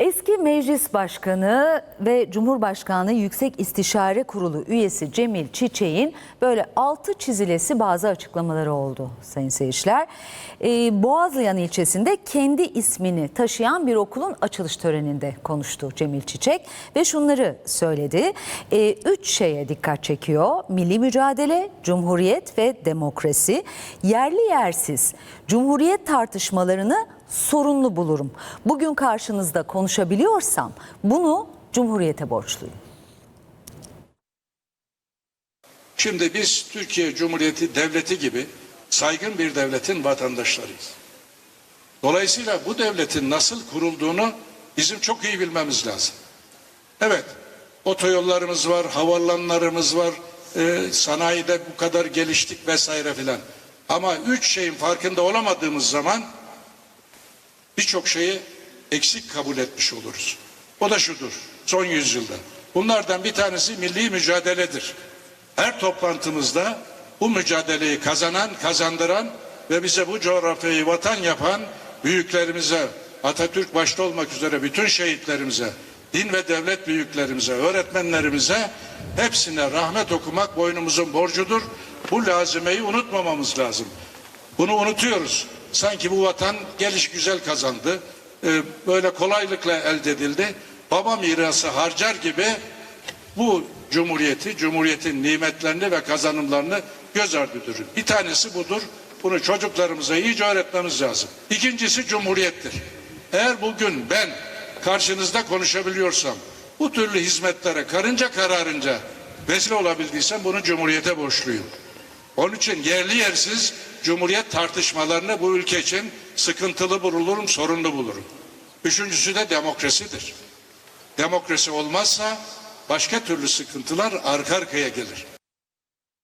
Eski Meclis Başkanı ve Cumhurbaşkanı Yüksek İstişare Kurulu üyesi Cemil Çiçek'in böyle altı çizilesi bazı açıklamaları oldu sayın seyirciler. Ee, Boğazlayan ilçesinde kendi ismini taşıyan bir okulun açılış töreninde konuştu Cemil Çiçek ve şunları söyledi. Ee, üç şeye dikkat çekiyor. Milli mücadele, cumhuriyet ve demokrasi. Yerli yersiz cumhuriyet tartışmalarını sorunlu bulurum. Bugün karşınızda konuşabiliyorsam bunu Cumhuriyete borçluyum. Şimdi biz Türkiye Cumhuriyeti Devleti gibi saygın bir devletin vatandaşlarıyız. Dolayısıyla bu devletin nasıl kurulduğunu bizim çok iyi bilmemiz lazım. Evet, otoyollarımız var, havaalanlarımız var, e, sanayide bu kadar geliştik vesaire filan. Ama üç şeyin farkında olamadığımız zaman birçok şeyi eksik kabul etmiş oluruz. O da şudur, son yüzyılda. Bunlardan bir tanesi milli mücadeledir. Her toplantımızda bu mücadeleyi kazanan, kazandıran ve bize bu coğrafyayı vatan yapan büyüklerimize, Atatürk başta olmak üzere bütün şehitlerimize, din ve devlet büyüklerimize, öğretmenlerimize hepsine rahmet okumak boynumuzun borcudur. Bu lazimeyi unutmamamız lazım. Bunu unutuyoruz. Sanki bu vatan geliş güzel kazandı. Ee, böyle kolaylıkla elde edildi. Baba mirası harcar gibi bu cumhuriyeti, cumhuriyetin nimetlerini ve kazanımlarını göz ardı ediyoruz. Bir tanesi budur. Bunu çocuklarımıza iyice öğretmemiz lazım. İkincisi cumhuriyettir. Eğer bugün ben karşınızda konuşabiliyorsam, bu türlü hizmetlere karınca kararınca vesile olabildiysem bunu cumhuriyete borçluyum. Onun için yerli yersiz cumhuriyet tartışmalarını bu ülke için sıkıntılı bulurum, sorunlu bulurum. Üçüncüsü de demokrasidir. Demokrasi olmazsa başka türlü sıkıntılar arka arkaya gelir.